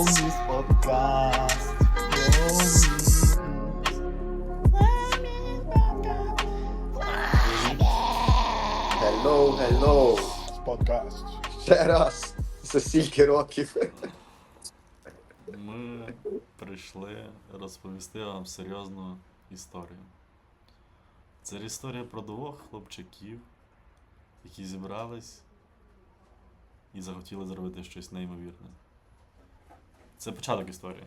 Homies Podcast. Hello, hello. Подкаст. Ще раз. За стільки років. Ми прийшли розповісти вам серйозну історію. Це історія про двох хлопчаків, які зібрались і захотіли зробити щось неймовірне. Це початок історії.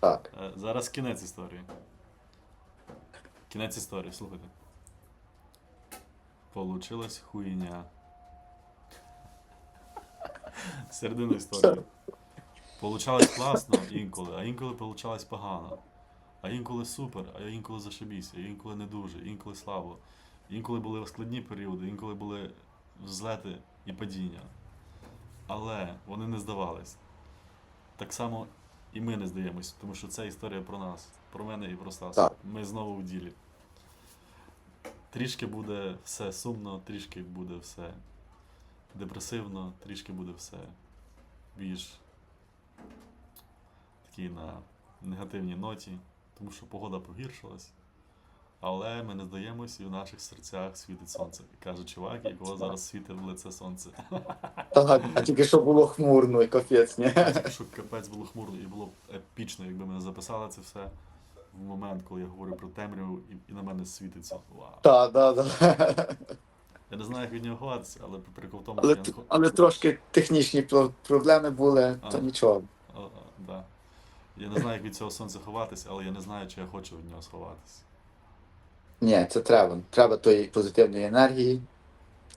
Так. Е, Зараз кінець історії. Кінець історії, слухайте. Получилась хуйня. Середина історії. Получалось класно інколи, а інколи получалось погано. А інколи супер, а інколи зашибісь, а інколи не дуже, інколи слабо. Інколи були складні періоди, інколи були взлети і падіння. Але вони не здавались. Так само і ми не здаємось, тому що це історія про нас, про мене і про Стаса. Так. Ми знову в ділі. Трішки буде все сумно, трішки буде все депресивно, трішки буде все більш такий на негативній ноті, тому що погода погіршилась. Але ми не здаємось і в наших серцях світить сонце. Каже чувак, якого зараз світить в лице сонце. Так, тільки що було хмурно і капець, ні? Тільки що капець було хмурно і було б епічно, якби ми записали це все в момент, коли я говорю про темряву і, і на мене світиться. Вау. Так, так, так. Я не знаю, як від нього ховатися, але прикол в тому, Але, що я не але трошки технічні про- проблеми були, то нічого. Да. Я не знаю, як від цього сонця ховатися, але я не знаю, чи я хочу від нього сховатися. Ні, це треба. Треба тої позитивної енергії,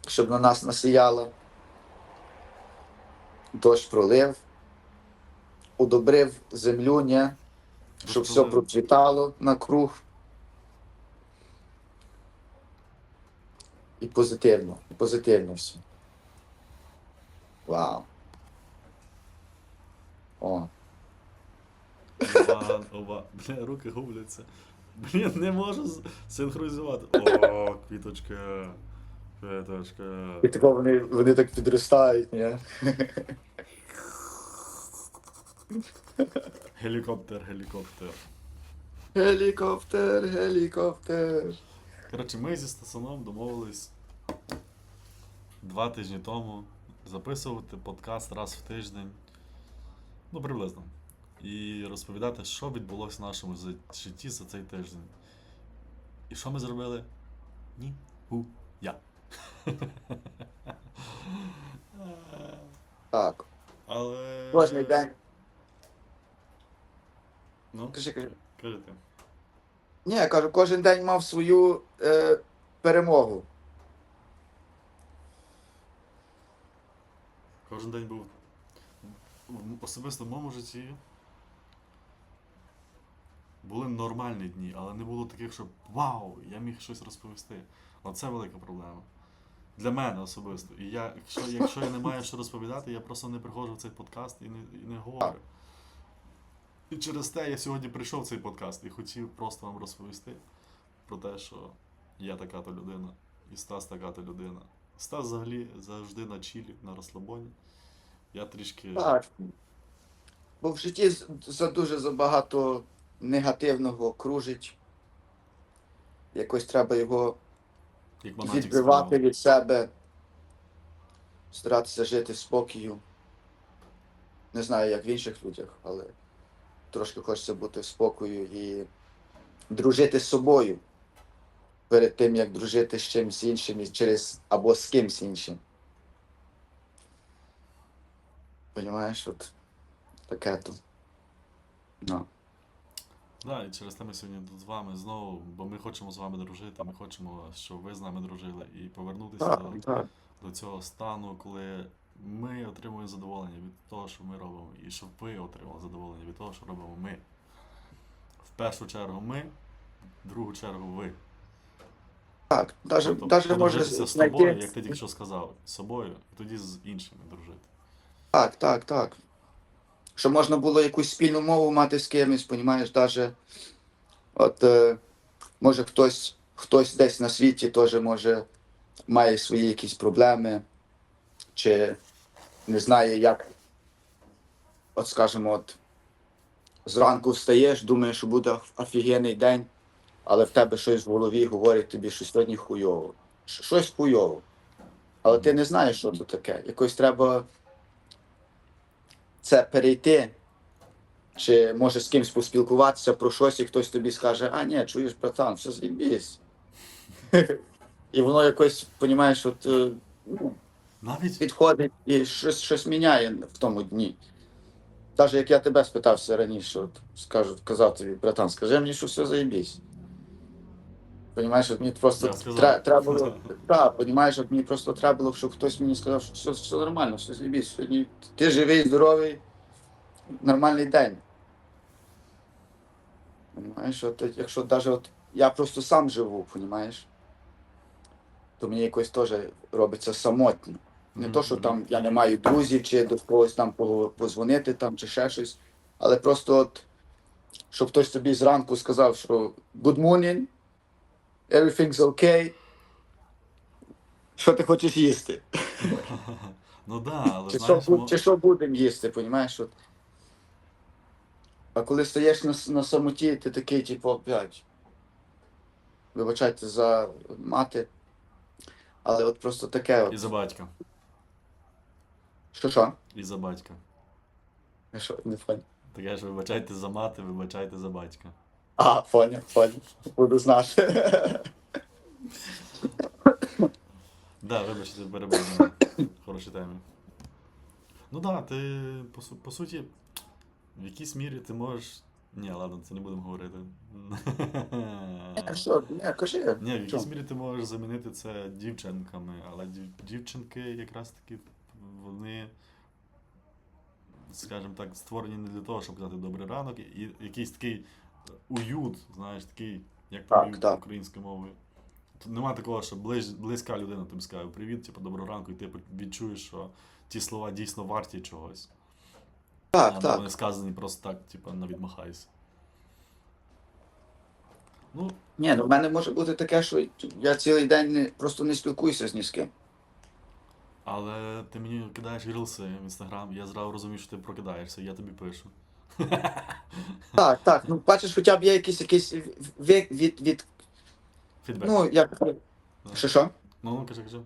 щоб на нас насіяло. Дощ пролив, удобрив землю, ні, щоб все процвітало на круг. І позитивно, і позитивно все. Вау. О, Оба, оба. Бля, руки губляться. Блін, не можу синхронізувати. О, квіточка. Квіточка. і тако вони, вони так підростають, ні? Гелікоптер, гелікоптер. Гелікоптер, гелікоптер. Коротше, ми зі Стасоном домовились два тижні тому записувати подкаст раз в тиждень. Ну, приблизно. І розповідати, що відбулося в нашому житті за цей тиждень. І що ми зробили? Ні. Ху. Я. Так, Але. кожний день. Ну, Кажи, кажи. кажи ти. Ні, я кажу, кожен день мав свою е, перемогу. Кожен день був особисто в моєму житті. Були нормальні дні, але не було таких, що вау, я міг щось розповісти. Оце велика проблема. Для мене особисто. І я, якщо, якщо я не маю що розповідати, я просто не приходжу в цей подкаст і не, і не говорю. І через те я сьогодні прийшов в цей подкаст і хотів просто вам розповісти про те, що я така-то людина, і Стас така-то людина. Стас взагалі завжди на чілі, на розслабоні. Я трішки. Так. Бо в житті за дуже забагато негативного кружить. Якось треба його відбивати від себе, старатися жити в спокою. Не знаю, як в інших людях, але трошки хочеться бути в спокою і дружити з собою перед тим, як дружити з чимось іншим і через або з кимсь іншим. Понімаєш, от таке то. Ну. Да, і через те ми сьогодні тут з вами знову, бо ми хочемо з вами дружити, ми хочемо, щоб ви з нами дружили, і повернутися Так, до, так. до цього стану, коли ми отримуємо задоволення від того, що ми робимо, і щоб ви отримали задоволення від того, що робимо ми. В першу чергу ми, в другу чергу ви. Так, даже, Тобто даже подружитися з тобою, знайти. як ти тільки що сказав, з собою, і тоді з іншими дружити. Так, так, так. Щоб можна було якусь спільну мову мати з кимось, понімаєш, даже от е, може хтось, хтось десь на світі теж може має свої якісь проблеми, чи не знає, як от скажімо, от зранку встаєш, думаєш, що буде офігенний день, але в тебе щось в голові говорить тобі, що сьогодні хуйово. Щось хуйово. Але ти не знаєш, що це таке. Якось треба це перейти. Чи може з кимось поспілкуватися про щось, і хтось тобі скаже, а ні, чуєш, братан, все з'їбісь. І воно якось, розумієш, от е, ну, Навіть підходить і щось, щось міняє в тому дні. Навіть як я тебе спитався раніше, от скажу, казав тобі, братан, скажи мені, що все заєбісь. Понімаєш, от мені просто тре- треба було. Так, понімаєш, от мені просто треба було, щоб хтось мені сказав, що все, все нормально, все заєбісь. Сьогодні ти живий, здоровий, нормальний день. Понімаєш, от якщо навіть от я просто сам живу, понімаєш, то мені якось теж робиться самотньо. Не то, що там я не маю друзів, чи до когось там пого- позвонити, там, чи ще щось. Але просто от, щоб хтось тобі зранку сказав, що good morning, everything's okay. Що ти хочеш їсти? ну да, але Чи що, знаєш, бу- мо- чи що будемо їсти, понімаєш? От. А коли стаєш на, с- на самоті, ти такий, типу, опять. Вибачайте за мати. Але от просто таке. і От. за батька. Що що? І за батька. Я Що, не понял. Таке ж вибачайте за мати, вибачайте за батька. А, понял, понял. Буду знати. Да, вибачте, перебив мене. Хороші темі. Ну да, ти по, су- по суті, в якійсь мірі ти можеш. Ні, ладно, це не будемо говорити. Ні, Що, ні, кажи. Ні, в якійсь мірі ти можеш замінити це дівчинками, але дів- дівчинки якраз таки вони, скажімо так, створені не для того, щоб казати добрий ранок, і якийсь такий уют, знаєш, такий, як Так, так. українською мовою. Тут нема такого, що ближ, близька людина тобі скаже привіт, типу, доброго ранку, і ти відчуєш, що ті слова дійсно варті чогось. Так, а так. вони сказані просто так, типу, на відмахайся. Ну, Ні, ну в мене може бути таке, що я цілий день не, просто не спілкуюся з ні з ким. Але ти мені кидаєш рілси в інстаграм, я зразу розумію, що ти прокидаєшся, я тобі пишу. Так, так. Ну, бачиш, хоча б є якийсь якийсь від, від, від Фідбек. ну, як. Що що? Ну, ну, кажи, кажи.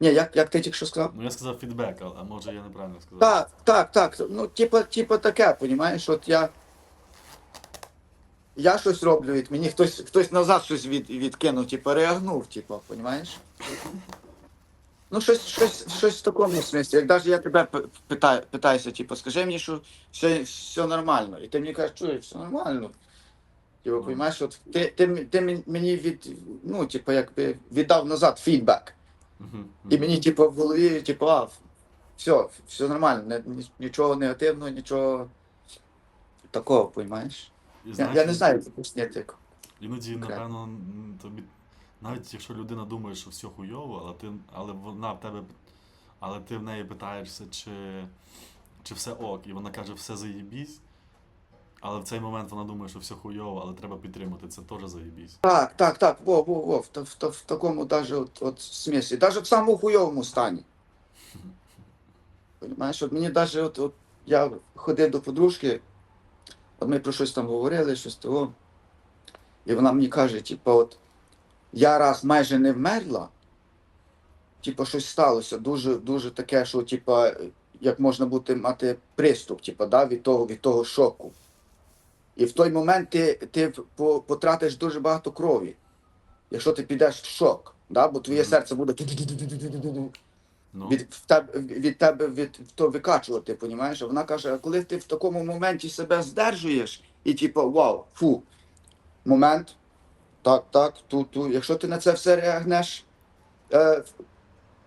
Ні, як, як ти тільки що сказав? Ну я сказав фідбек, а, може я неправильно сказав. Так, так, так. Ну, типа, типа таке, понімаєш, от я. Я щось роблю, і мені хтось, хтось назад щось від, відкинув, типа реагнув, типа, понімаєш? Ну, щось, щось, щось в такому смислі. Як навіть я тебе питаю, питаюся, типу, скажи мені, що все, все нормально. І ти мені кажеш, чуєш, все нормально. Типу, понімаєш, от ти, ти, ти мені від, ну, типу, якби віддав назад фідбек. І мені, типу, в голові, типу, а, все, все нормально, ні- нічого негативного, нічого такого, розумієш? Я, я не знаю, як це пояснити. Іноді, напевно, тобі. Навіть якщо людина думає, що все хуйово, але ти, але вона в тебе, але ти в неї питаєшся, чи, чи все ок, і вона каже, все заєбісь. Але в цей момент вона думає, що все хуйово, але треба підтримати, це теж заєбісь. Так, так, так, во, во, во, в, та- в, в такому даже от, от смісі, навіть в самому хуйовому стані. Понимаєш, от мені навіть от, от я ходив до подружки, от ми про щось там говорили, щось того. І вона мені каже, типу, от я раз майже не вмерла, типу, щось сталося, дуже, дуже таке, що, типу, як можна бути мати приступ, типу, да, від того, від того шоку. І в той момент ти, ти потратиш дуже багато крові, якщо ти підеш в шок, да? бо твоє серце буде Ну, від, в тебе, від тебе від, то викачувати, понімаєш? Вона каже, а коли ти в такому моменті себе здержуєш, і типу, вау, фу, момент, так, так, ту, ту. Якщо ти на це все реагнеш, е,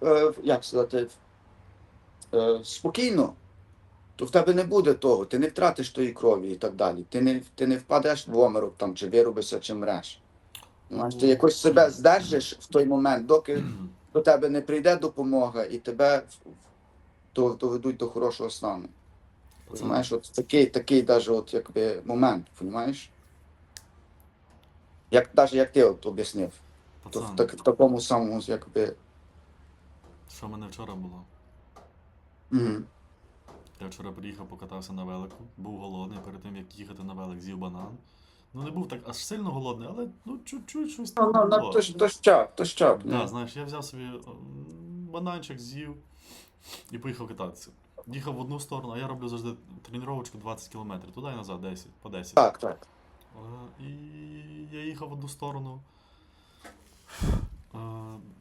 е, як сказати, е, спокійно, то в тебе не буде того, ти не втратиш тої крові і так далі. Ти не, ти не впадеш в оморок там, чи вирубишся, чи мреш. Знаєш, ти якось себе здержиш в той момент, доки до тебе не прийде допомога і тебе доведуть до хорошого стану. Понимаєш, от такий, такий даже от якби момент, розумієш? Як навіть як ти от об'яснив, то в, так, в такому самому, якби. що в мене вчора було? Угу. Я вчора приїхав, покатався на велику, був голодний перед тим, як їхати на велик, з'їв банан. Ну, не був так аж сильно голодний, але ну чуть-чуть щось Ну, там ну, ну, то ж то ж то чак. Да, ну. знаєш, я взяв собі бананчик, з'їв і поїхав кататися. Їхав в одну сторону, а я роблю завжди тренувачку 20 км, туди і назад 10, по 10. Так, так. І я їхав в одну сторону.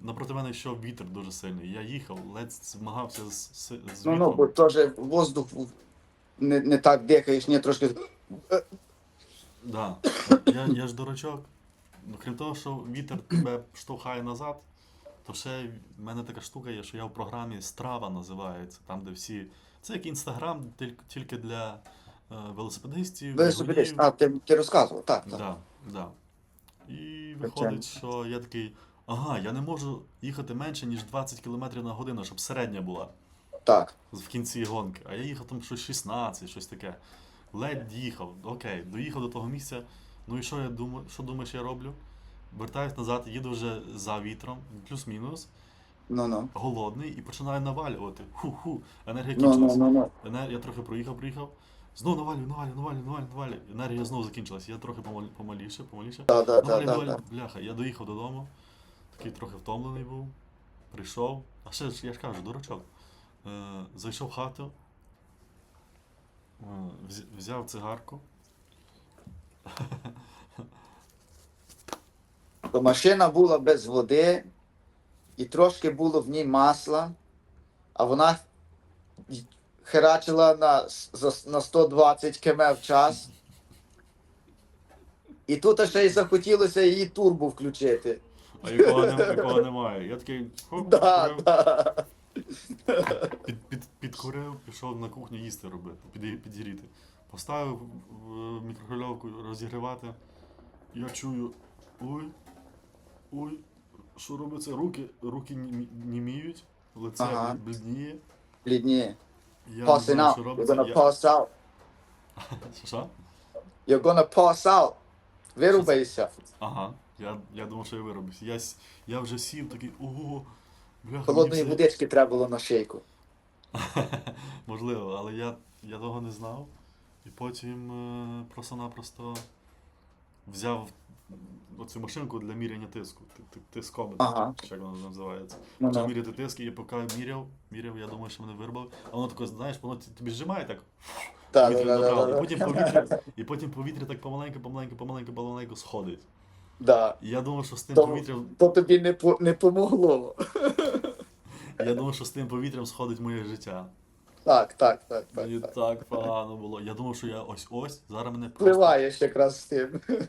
Напроти мене йшов вітер дуже сильний. Я їхав, ледь змагався з, з, з Ну, вітром. ну, бо теж воздух не, не так дихаєш, ні, трошки. Да. Я, я ж дурачок. Ну, крім того, що вітер тебе штовхає назад, то ще в мене така штука є, що я в програмі Страва називається, там, де всі. Це як інстаграм, тільки- для велосипедистів. Ви собі А, ти, ти розказував, так, так. Да, да. І виходить, що я такий, ага, я не можу їхати менше, ніж 20 км на годину, щоб середня була Так. в кінці гонки. А я їхав там щось 16, щось таке. Ледь їхав. Окей, доїхав до того місця. Ну і що я думаю, що думаєш, я роблю? Вертаюсь назад, їду вже за вітром, плюс-мінус, Ну, ну. голодний, і починаю навалювати. Ху-ху, енергія Ну, ну, кінчилась. ну, ну. Я трохи проїхав, проїхав. Знову навалюю, навалюю, навалюю, навалюю, навалюю. Енергія знову закінчилась. Я трохи помал... помаліше, помаліше. Да, да, да, Навалюю, да, навалюю. да. Бляха, я доїхав додому, такий трохи втомлений був. Прийшов. А ще ж я ж кажу, дурачок. Е, зайшов в хату, е, вз- взяв цигарку. То машина була без води, і трошки було в ній масла, а вона херачила на, на 120 км в час. І тут ще й захотілося її турбо включити. А якого, не, якого немає. Я такий хоп, Да, підкурив, да. під, під, підкурив, пішов на кухню їсти робити, під, підігріти. Поставив мікрохвильовку розігрівати. Я чую. Ой, ой, що робиться? Руки, руки німіють, лице Ага. блідніє. Блідні. Я Passing out. You're gonna Я... pass out. Що, Що? You're gonna pass out. Вирубайся. Ага. Я, я думав, що я виробився. Я, я вже сів такий, ого, бляха, Холодної все- водички треба було на шийку. Можливо, але я, я того не знав. І потім е, просто-напросто взяв оцю машинку для міряння тиску. ти- ти- Тискометр, Ага. чи як воно називається. Ну, Почав ну. міряти тиск, і я поки міряв, міряв, я думаю, що мене вирубав. А воно таке, знаєш, воно тобі зжимає так, Да, да, да, да, і потім повітря, і потім повітря так помаленьку, помаленьку, помаленьку, помаленьку сходить. Да. І я думав, що з тим То, повітрям, то тобі не, по- не помогло. я думав, що з тим повітрям сходить моє життя. Так, так, так, так. Мені так. так погано було. Я думав, що я ось ось, зараз мене просто. Впливаєш якраз з тим.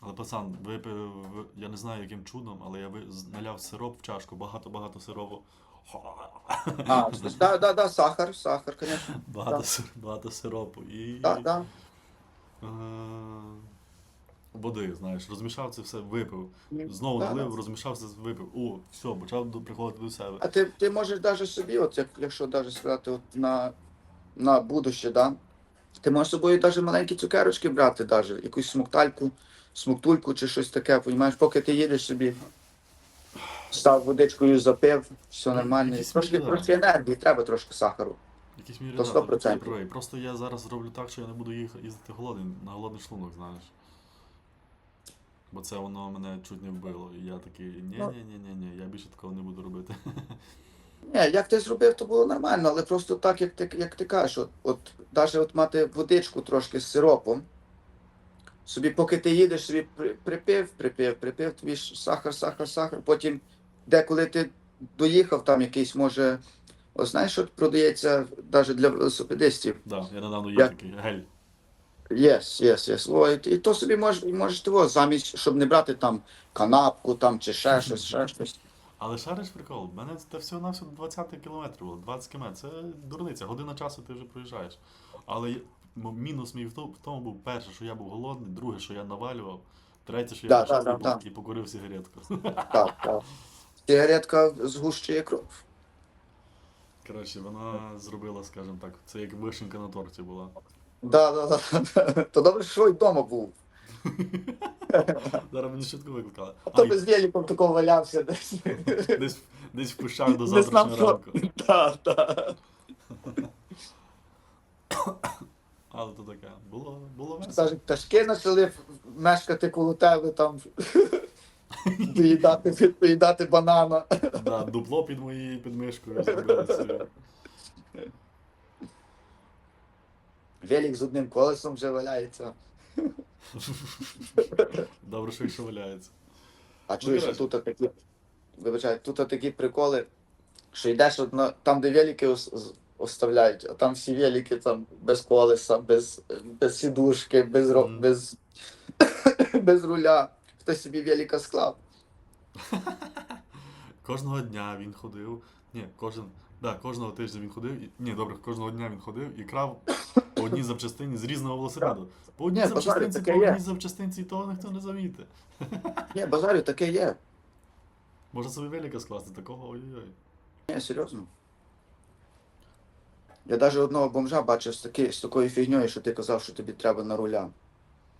Але пацан, випив, я не знаю яким чудом, але я наляв сироп в чашку, багато-багато сиропу. А, да, да, да, сахар, сахар, звісно. Багато, Так. багато сиропу. І Да, да. е, води, знаєш, розмішав це все, випив. Знову Да, налив, да. розмішав це, випив. О, все, почав до- приходити до себе. А ти, ти можеш навіть собі, от як, якщо навіть сказати, от на, на будуще, да? ти можеш з собою навіть маленькі цукерочки брати, навіть, якусь смоктальку, смоктульку чи щось таке, понімаєш, поки ти їдеш собі, став водичкою запив, все нормально. якісь Трошки, трошки енергії, треба трошки сахару. Якісь мірі да, 100%. ти правий. Просто я зараз зроблю так, що я не буду їх- їздити голодний, на голодний шлунок, знаєш. Бо це воно мене чуть не вбило. І я такий, ні, Ну. я більше такого не буду робити. Ні, як ти зробив, то було нормально, але просто так, як ти, як ти кажеш, от, от навіть от мати водичку трошки з сиропом, собі, поки ти їдеш, собі припив, припив, припив, тобі ж сахар, сахар, сахар. Потім, деколи ти доїхав, там якийсь може. Ось знаєш, що продається навіть для велосипедистів. Да, я недавно є Я- такий гель. Yes, yes, yes. О, і, і то собі можеш, можеш того, замість, щоб не брати там канапку там, чи ще щось, ще щось. Але шариш прикол, в мене це всього навсього 20 кілометрів було, 20 км. Це дурниця, година часу ти вже проїжджаєш. Але м- мінус мій в тому, в тому був перше, що я був голодний, друге, що я навалював, третє, що я Да, пішов да, і, да, і покурив сигаретку. Так, так. Сигаретка згущує кров. Коротше, вона зробила, скажімо так, це як вишенка на торті була. Да, да, да. То добре, що й вдома був. Зараз мені швидко викликали. А то без великом такого валявся десь. десь, десь в кущах до завтрашнього ранку. Так, так. Але то таке. Було, було весело. Навіть пташки почали мешкати коло тебе там. Доїдати, доїдати банана. Да, дупло під моєю підмишкою собі. Велик з одним колесом вже валяється. Добре, що їх валяється. А чуєш, тут такі. Вибачай, тут такі приколи, що йдеш от там, де велики оставляють, а там всі велики там без колеса, без, без сідушки, без, Мгм. без, без руля. Хтось собі велика склав. Кожного дня він ходив. Ні, кожен. Да, кожного тижня він ходив. Ні, добре, кожного дня він ходив і крав одній запчастині з різного велосипеду. По одній Ні, запчастинці, по одній запчастинці, і того ніхто не завіте. Ні, базарю таке є. Може собі велика скласти, такого ой-ой-ой. Ні, серйозно. Я навіть одного бомжа бачив з, таки, з такою фігньою, що ти казав, що тобі треба на руля.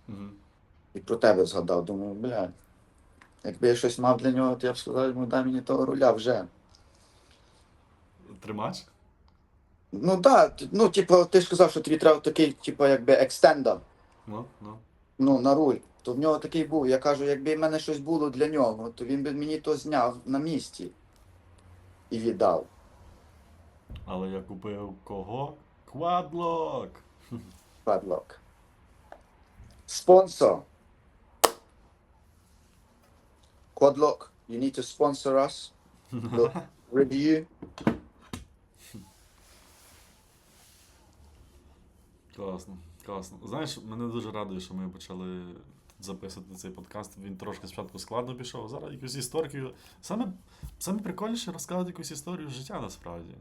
Угу. І про тебе згадав. Думаю, блядь. Якби я щось мав для нього, то я б сказав йому, дай мені того руля вже. Тримач? Ну так, да, ну, типу, ти ж сказав, що тобі треба такий, типу, якби екстенда, Ну, ну. ну, на руль. То в нього такий був. Я кажу, якби в мене щось було для нього, то він би мені то зняв на місці і віддав. Але я купив кого? Квадлок! Падлок. Спонсор. Quadlock, you need to sponsor us. Look, review. Класно, класно. Знаєш, мене дуже радує, що ми почали записувати цей подкаст. Він трошки спочатку складно пішов, а зараз якусь історію. Саме, саме прикольніше розказувати якусь історію життя насправді.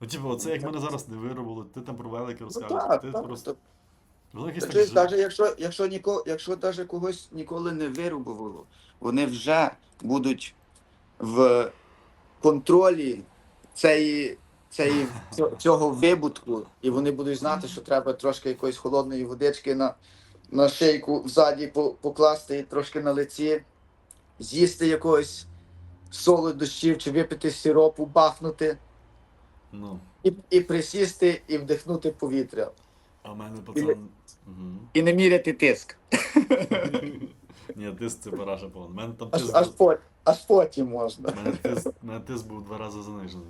Ну, типу, оце як мене зараз не виробило, ти там про велике Ну, розказуєш, так, ти так, просто. так. Так навіть якщо, якщо, ніко, якщо даже когось ніколи не вирубувало, вони вже будуть в контролі цієї, цієї, цього- вибутку, і вони будуть знати, що треба трошки якоїсь холодної водички на, на шийку ззаді по- покласти і трошки на лиці, з'їсти якогось солодощів чи випити сиропу, бахнути, Ну. і, і присісти, і вдихнути повітря. А в мене пацан. Угу. І не міряти тиск. Ні, тиск це параша повна. Мене там Аж, тиск. аж, був- пот, аж потім можна. У мене тиск, мене тиск був два рази занижений.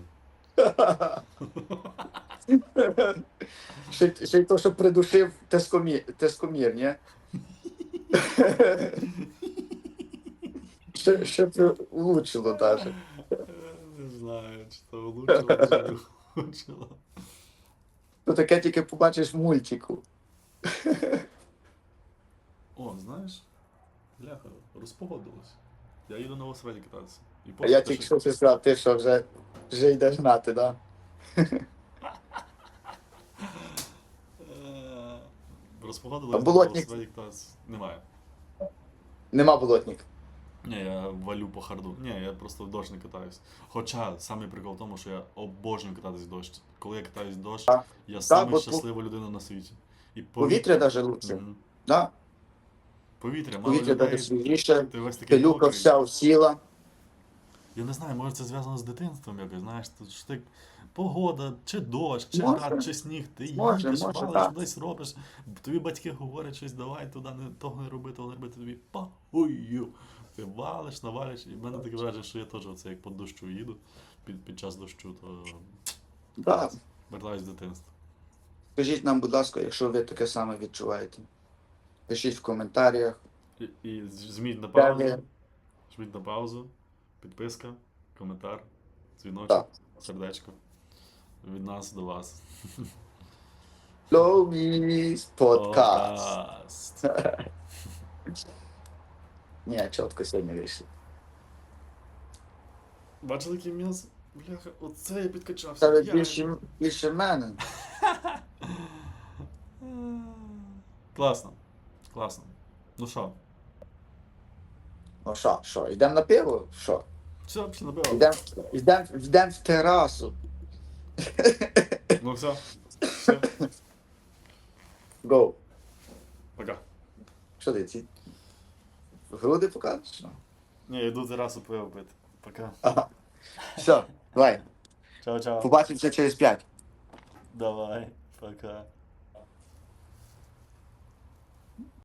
Ще, ще й то, що придушив тискомір, тискомір ні? ще, ще б влучило навіть. Не знаю, чи то влучило, чи не влучило. То таке тільки побачиш в мультику. О, знаєш, бляха, розпогодилось. Я їду на велосипеді кататися. І А я тільки що ти сказав, ти що вже, вже йдеш знати, да? Е, Розпогодилось, А болотник? велосипеді кататися. Немає. Нема болотник. Ні, я валю по харду. Ні, я просто в дощ не катаюсь. Хоча самий прикол в тому, що я обожнюю кататись в дощ. Коли я катаюсь в дощ, Так. я самий бо- щаслива людина на світі. І Повітря навіть лучше. Мгм. Да? Повітря, мало Повітря людей. навіть свіжіше, Ти весь такий пилюка мокрий. вся всіла. Я не знаю, може це зв'язано з дитинством якось, знаєш, тут ж ти погода, чи дощ, чи Може. град, чи сніг, ти Може, їдеш, може, валиш, так. десь робиш. Тобі батьки говорять щось, давай туди не того не роби, того не роби, тобі пахую. Ти валиш, навалиш, і в мене таке враження, що я теж оце як по дощу їду під, під час дощу, то Да. вертаюсь в дитинство. Скажіть нам, будь ласка, якщо ви таке саме відчуваєте. Пишіть в коментарях. І, і жміть на Далі. паузу. Жміть на паузу, підписка, коментар, дзвіночок, сердечко. Від нас до вас. Flowme's подкаст. Ні, чітко сьогодні вийшло. Бачили, який м'яз? Бляха, оце я підкачався. Це більше, більше мене. Класно. Класно. Ну що, Ну що, що, йдемо на пиво? Що? Все, пішли на пиво. Йдемо йдем, йдем в терасу. Ну все. Все. Go. Пока. Що ти ці? Груди покажеш? Ні, я йду терасу пиво пити. Пока. Ага. Все, давай. Чао-чао. Побачимося через п'ять. Давай. Пока.